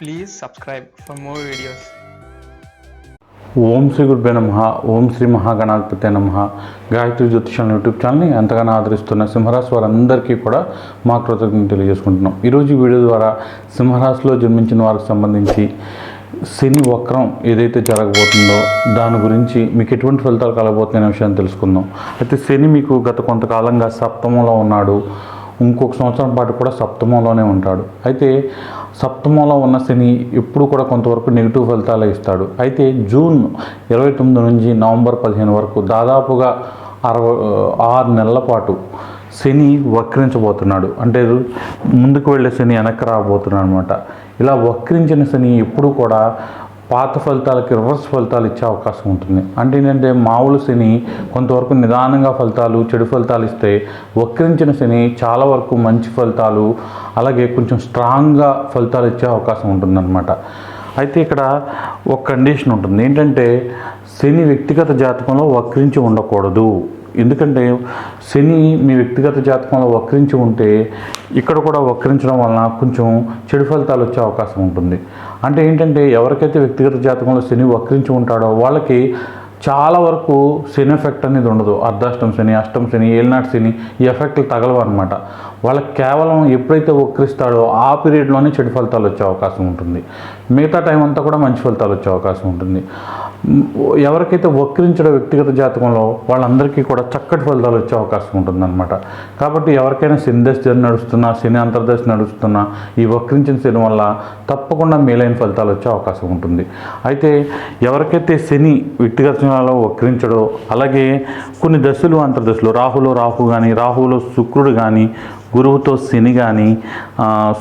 Please subscribe for more videos ఓం శ్రీ గురుభే నమ ఓం శ్రీ మహాగణాధిపతి నమ. గాయత్రి జ్యోతిషం యూట్యూబ్ ఛానల్ని ఎంతగానో ఆదరిస్తున్న సింహరాశి వారందరికీ కూడా మా కృతజ్ఞతలు తెలియజేసుకుంటున్నాం. ఈరోజు వీడియో ద్వారా సింహరాశిలో జన్మించిన వారికి సంబంధించి శని వక్రం ఏదైతే జరగబోతుందో దాని గురించి మీకు ఎటువంటి ఫలితాలు కలగబోతున్నాయనే విషయాన్ని తెలుసుకుందాం. అయితే శని మీకు గత కొంతకాలంగా సప్తమంలో ఉన్నాడు. ఇంకొక సంవత్సరం పాటు కూడా సప్తమంలోనే ఉంటాడు. అయితే సప్తమంలో ఉన్న శని ఎప్పుడు కూడా కొంతవరకు నెగిటివ్ ఫలితాలే ఇస్తాడు. అయితే జూన్ ఇరవై తొమ్మిది నుంచి నవంబర్ పదిహేను వరకు దాదాపుగా అరవై ఆరు నెలల పాటు శని వక్రించబోతున్నాడు. అంటే ముందుకు వెళ్ళే శని వెనక్కి రాబోతున్నాడు అనమాట ఇలా వక్రించిన శని ఎప్పుడు కూడా పాత ఫలితాలకి రివర్స్ ఫలితాలు ఇచ్చే అవకాశం ఉంటుంది. అంటే ఏంటంటే మామూలు శని కొంతవరకు నిదానంగా ఫలితాలు చెడు ఫలితాలు ఇస్తే వక్రించిన శని చాలా వరకు మంచి ఫలితాలు అలాగే కొంచెం స్ట్రాంగ్గా ఫలితాలు ఇచ్చే అవకాశం ఉంటుందన్నమాట. అయితే ఇక్కడ ఒక కండిషన్ ఉంటుంది. ఏంటంటే శని వ్యక్తిగత జాతకంలో వక్రించి ఉండకూడదు. ఎందుకంటే శని మీ వ్యక్తిగత జాతకంలో వక్రించి ఉంటే ఇక్కడ కూడా వక్రించడం వలన కొంచెం చెడు ఫలితాలు వచ్చే అవకాశం ఉంటుంది. అంటే ఏంటంటే ఎవరికైతే వ్యక్తిగత జాతకంలో శని వక్రించి ఉంటాడో వాళ్ళకి చాలా వరకు శని ఎఫెక్ట్ అనేది ఉండదు. అర్ధాష్టం శని అష్టం శని ఏలినాటి శని ఈ ఎఫెక్ట్లు తగలవు అనమాట వాళ్ళకి కేవలం ఎప్పుడైతే వక్రిస్తాడో ఆ పీరియడ్లోనే చెడు ఫలితాలు వచ్చే అవకాశం ఉంటుంది. మిగతా టైం అంతా కూడా మంచి ఫలితాలు వచ్చే అవకాశం ఉంటుంది. ఎవరికైతే వక్రించడో వ్యక్తిగత జాతకంలో వాళ్ళందరికీ కూడా చక్కటి ఫలితాలు వచ్చే అవకాశం ఉంటుందన్నమాట. కాబట్టి ఎవరికైనా శని దశ నడుస్తున్నా శని అంతర్దశ నడుస్తున్నా ఈ వక్రించిన శని వల్ల తప్పకుండా మేలైన ఫలితాలు వచ్చే అవకాశం ఉంటుంది. అయితే ఎవరికైతే శని వ్యక్తిగత జీవనంలో వక్రించడో అలాగే కొన్ని దశలు అంతర్దశలు రాహులో రాహు కానీ రాహులో శుక్రుడు కానీ గురువుతో శని కానీ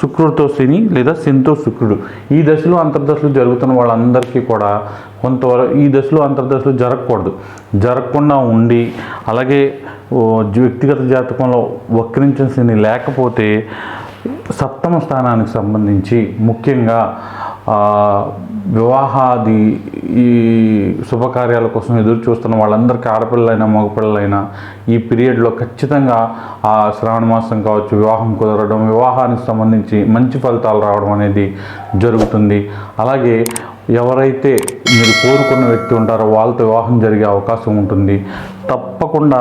శుక్రుడితో శని లేదా శనితో శుక్రుడు. ఈ దశలో అంతర్దశలు జరుగుతున్న వాళ్ళందరికీ కూడా కొంతవరకు ఈ దశలో అంతర్దశలు జరగకూడదు. జరగకుండా ఉండి అలాగే వ్యక్తిగత జాతకంలో వక్రించిన శని లేకపోతే సప్తమ స్థానానికి సంబంధించి ముఖ్యంగా వివాహాది ఈ శుభకార్యాల కోసం ఎదురు చూస్తున్న వాళ్ళందరికీ ఆడపిల్లలైనా మగపిల్లలైనా ఈ పీరియడ్లో ఖచ్చితంగా ఆ శ్రావణ మాసం కావచ్చు వివాహం కుదరడం వివాహానికి సంబంధించి మంచి ఫలితాలు రావడం అనేది జరుగుతుంది. అలాగే ఎవరైతే మీరు కోరుకున్న వ్యక్తి ఉంటారో వాళ్ళతో వివాహం జరిగే అవకాశం ఉంటుంది. తప్పకుండా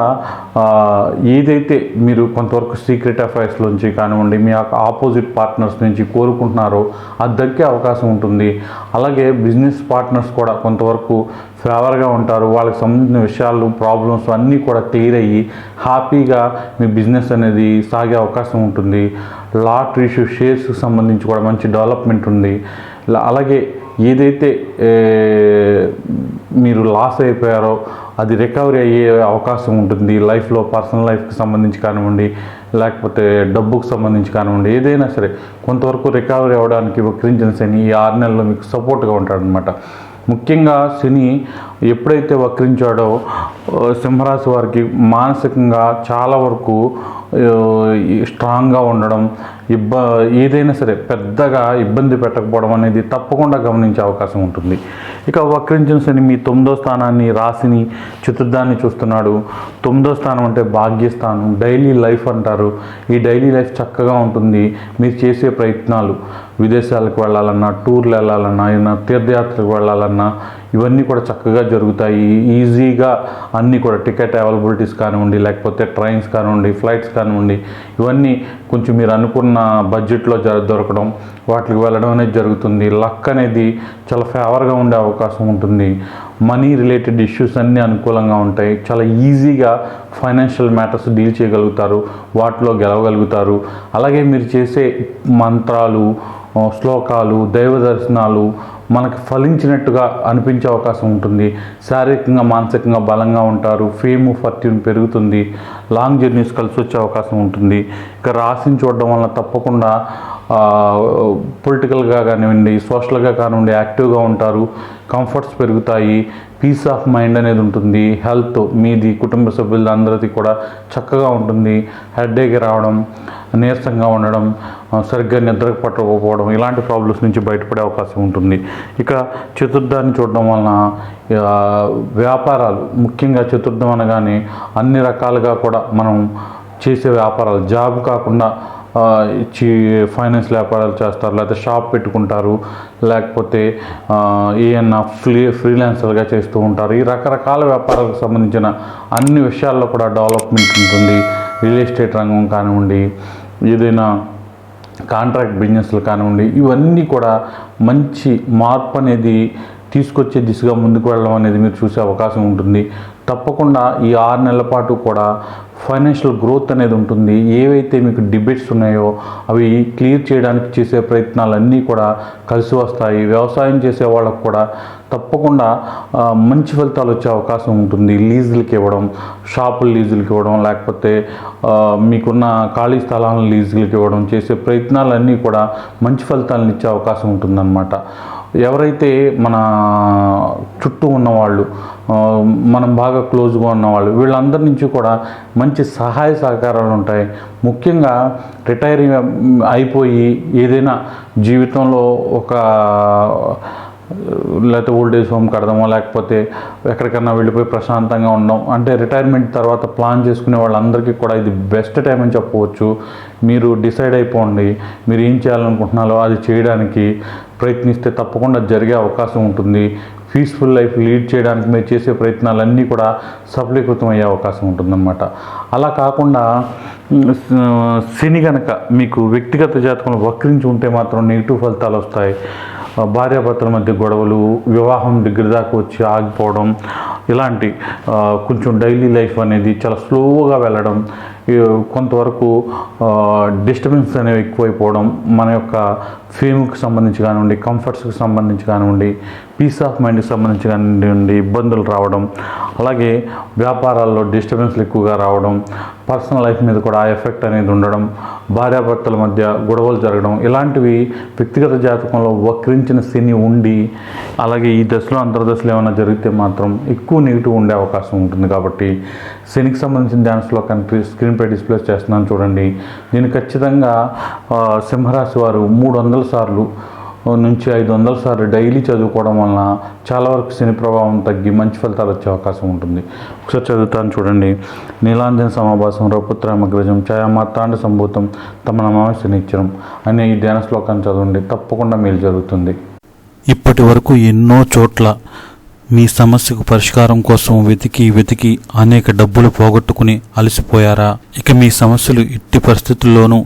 ఏదైతే మీరు కొంతవరకు సీక్రెట్ అఫైర్స్లోంచి కానివ్వండి మీ యొక్క ఆపోజిట్ పార్ట్నర్స్ నుంచి కోరుకుంటున్నారో అది దక్కే అవకాశం ఉంటుంది. అలాగే బిజినెస్ పార్ట్నర్స్ కూడా కొంతవరకు ఫేవర్గా ఉంటారు. వాళ్ళకి సంబంధించిన విషయాలు ప్రాబ్లమ్స్ అన్నీ కూడా క్లియర్ అయ్యి హ్యాపీగా మీ బిజినెస్ అనేది సాగే అవకాశం ఉంటుంది. లాటరీస్ షేర్స్కి సంబంధించి కూడా మంచి డెవలప్మెంట్ ఉంది. అలాగే ఏదైతే మీరు లాస్ అయిపోయారో అది రికవరీ అయ్యే అవకాశం ఉంటుంది. లైఫ్లో పర్సనల్ లైఫ్కి సంబంధించి కానివ్వండి లేకపోతే డబ్బుకు సంబంధించి కానివ్వండి ఏదైనా సరే కొంతవరకు రికవరీ అవ్వడానికి వక్రించిన శని ఈ ఆరు నెలల్లో మీకు సపోర్ట్గా ఉంటాడనమాట ముఖ్యంగా శని ఎప్పుడైతే వక్రించాడో సింహరాశి వారికి మానసికంగా చాలా వరకు స్ట్రాంగ్గా ఉండడం ఇబ్బ ఏదైనా సరే పెద్దగా ఇబ్బంది పెట్టకపోవడం అనేది తప్పకుండా గమనించే అవకాశం ఉంటుంది. ఇక వక్రించిన శని మీ తొమ్మిదో స్థానాన్ని రాశిని చతుర్థాన్ని చూస్తున్నాడు. తొమ్మిదో స్థానం అంటే భాగ్యస్థానం. డైలీ లైఫ్ అంటారు. ఈ డైలీ లైఫ్ చక్కగా ఉంటుంది. మీరు చేసే ప్రయత్నాలు. విదేశాలకు వెళ్ళాలన్నా టూర్లు వెళ్ళాలన్నా ఏదైనా తీర్థయాత్రకు వెళ్ళాలన్నా ఇవన్నీ కూడా చక్కగా జరుగుతాయి. ఈజీగా అన్నీ కూడా టికెట్ అవైలబిలిటీస్ కానివ్వండి లేకపోతే ట్రైన్స్ కానివ్వండి ఫ్లైట్స్ కానివ్వండి ఇవన్నీ కొంచెం మీరు అనుకున్న బడ్జెట్లో జ దొరకడం వాటికి వెళ్ళడం అనేది జరుగుతుంది. లక్ అనేది చాలా ఫేవర్గా ఉండే అవకాశం ఉంటుంది. మనీ రిలేటెడ్ ఇష్యూస్ అన్నీ అనుకూలంగా ఉంటాయి. చాలా ఈజీగా ఫైనాన్షియల్ మ్యాటర్స్ డీల్ చేయగలుగుతారు వాటిలో గెలవగలుగుతారు. అలాగే మీరు చేసే మంత్రాలు శ్లోకాలు దైవ దర్శనాలు మనకు ఫలించినట్టుగా అనిపించే అవకాశం ఉంటుంది. శారీరకంగా మానసికంగా బలంగా ఉంటారు. ఫేము ఫర్ట్యూన్ పెరుగుతుంది. లాంగ్ జర్నీస్ కలిసి వచ్చే అవకాశం ఉంటుంది. ఇక రాశిని చూడడం వలన తప్పకుండా పొలిటికల్గా కానివ్వండి సోషల్గా కానివ్వండి యాక్టివ్గా ఉంటారు. కంఫర్ట్స్ పెరుగుతాయి. పీస్ ఆఫ్ మైండ్ అనేది ఉంటుంది. హెల్త్ మీది కుటుంబ సభ్యులందరిది కూడా చక్కగా ఉంటుంది. హెడ్ఏక్ రావడం నీరసంగా ఉండడం సరిగ్గా నిద్రకు పట్టకపోవడం ఇలాంటి ప్రాబ్లమ్స్ నుంచి బయటపడే అవకాశం ఉంటుంది. ఇక చతుర్థాన్ని చూడడం వలన వ్యాపారాలు ముఖ్యంగా చతుర్థం అనగానే అన్ని రకాలుగా కూడా మనం చేసే వ్యాపారాలు. జాబ్ కాకుండా ఇచ్చి ఫైనాన్స్ వ్యాపారాలు చేస్తారు లేకపోతే షాప్ పెట్టుకుంటారు లేకపోతే ఏమన్నా ఫ్రీ ఫ్రీలాన్సర్గా చేస్తూ ఉంటారు. ఈ రకరకాల వ్యాపారాలకు సంబంధించిన అన్ని విషయాల్లో కూడా డెవలప్మెంట్ ఉంటుంది. రియల్ ఎస్టేట్ రంగం కానివ్వండి ఏదైనా కాంట్రాక్ట్ బిజినెస్లు కానివ్వండి ఇవన్నీ కూడా మంచి మార్పు అనేది తీసుకొచ్చే దిశగా ముందుకు వెళ్ళడం అనేది మీరు చూసే అవకాశం ఉంటుంది. తప్పకుండా ఈ ఆరు నెలల పాటు కూడా ఫైనాన్షియల్ గ్రోత్ అనేది ఉంటుంది. ఏవైతే మీకు డిబేట్స్ ఉన్నాయో అవి క్లియర్ చేయడానికి చేసే ప్రయత్నాలన్నీ కూడా కలిసి వస్తాయి. వ్యవసాయం చేసే వాళ్ళకు కూడా తప్పకుండా మంచి ఫలితాలు వచ్చే అవకాశం ఉంటుంది. లీజులకి ఇవ్వడం షాపులు లీజులకి ఇవ్వడం లేకపోతే మీకున్న ఖాళీ స్థలాలను లీజులకి ఇవ్వడం చేసే ప్రయత్నాలన్నీ కూడా మంచి ఫలితాలను ఇచ్చే అవకాశం ఉంటుందన్నమాట. ఎవరైతే మన చుట్టూ ఉన్నవాళ్ళు మనం బాగా క్లోజ్గా ఉన్నవాళ్ళు వీళ్ళందరి నుంచి కూడా మంచి సహాయ సహకారాలు ఉంటాయి. ముఖ్యంగా రిటైర్ అయిపోయి ఏదైనా జీవితంలో ఒక లేకపోతే ఓల్డ్ ఏజ్ హోమ్ కడదామో లేకపోతే ఎక్కడికన్నా వెళ్ళిపోయి ప్రశాంతంగా ఉండడం అంటే రిటైర్మెంట్ తర్వాత ప్లాన్ చేసుకునే వాళ్ళందరికీ కూడా ఇది బెస్ట్ టైం అని చెప్పవచ్చు. మీరు డిసైడ్ అయిపోండి మీరు ఏం చేయాలనుకుంటున్నారో అది చేయడానికి ప్రయత్నిస్తే తప్పకుండా జరిగే అవకాశం ఉంటుంది. పీస్ఫుల్ లైఫ్ లీడ్ చేయడానికి మీరు చేసే ప్రయత్నాలన్నీ కూడా సఫలీకృతం అయ్యే అవకాశం ఉంటుందన్నమాట. అలా కాకుండా శని గనక మీకు వ్యక్తిగత జాతకంలో వక్రించి ఉంటే మాత్రం నెగిటివ్ ఫలితాలు వస్తాయి. భార్యాభర్తల మధ్య గొడవలు వివాహం దగ్గర దాకా వచ్చి ఆగిపోవడం ఇలాంటి కొంచెం డైలీ లైఫ్ అనేది చాలా స్లోగా వెళ్ళడం కొంతవరకు డిస్టర్బెన్స్ అనేవి ఎక్కువైపోవడం మన యొక్క ఫేమ్కి సంబంధించి కానివ్వండి కంఫర్ట్స్కి సంబంధించి కానివ్వండి పీస్ ఆఫ్ మైండ్కి సంబంధించి కానివ్వండి ఇబ్బందులు రావడం అలాగే వ్యాపారాల్లో డిస్టర్బెన్స్లు ఎక్కువగా రావడం పర్సనల్ లైఫ్ మీద కూడా ఆ ఎఫెక్ట్ అనేది ఉండడం భార్యాభర్తల మధ్య గొడవలు జరగడం ఇలాంటివి వ్యక్తిగత జాతకంలో వక్రించిన శని ఉండి అలాగే ఈ దశలో అంతర్దశలు ఏమైనా జరిగితే మాత్రం ఎక్కువ నెగిటివ్ ఉండే అవకాశం ఉంటుంది కాబట్టి శనికి సంబంధించిన డ్యాన్స్లో కంట్రీ స్క్రీన్పై డిస్ప్లే చేస్తున్నాను చూడండి. నేను ఖచ్చితంగా సింహరాశి వారు మూడు వందల సార్లు నుంచి ఐదు వందల సార్లు డైలీ చదువుకోవడం వలన చాలా వరకు శని ప్రభావం తగ్గి మంచి ఫలితాలు వచ్చే అవకాశం ఉంటుంది. ఒకసారి చదువుతాను చూడండి. నీలాంజన సమాభాసం రఘుపుత్రామగ్రజం ఛాయామాత్రాండ సంభూతం తమ నమామ శనిచ్చరం అనే ఈ ధ్యాన శ్లోకాన్ని చదవండి. తప్పకుండా మేలు జరుగుతుంది. ఇప్పటి వరకు ఎన్నో చోట్ల మీ సమస్యకు పరిష్కారం కోసం వెతికి వెతికి అనేక డబ్బులు పోగొట్టుకుని అలసిపోయారా? ఇక మీ సమస్యలు ఎట్టి పరిస్థితుల్లోనూ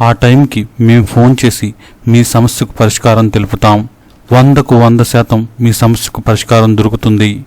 ఆ టైంకి మేము ఫోన్ చేసి మీ సమస్యకు పరిష్కారం తెలుపుతాం. వందకు వంద శాతం మీ సమస్యకు పరిష్కారం దొరుకుతుంది.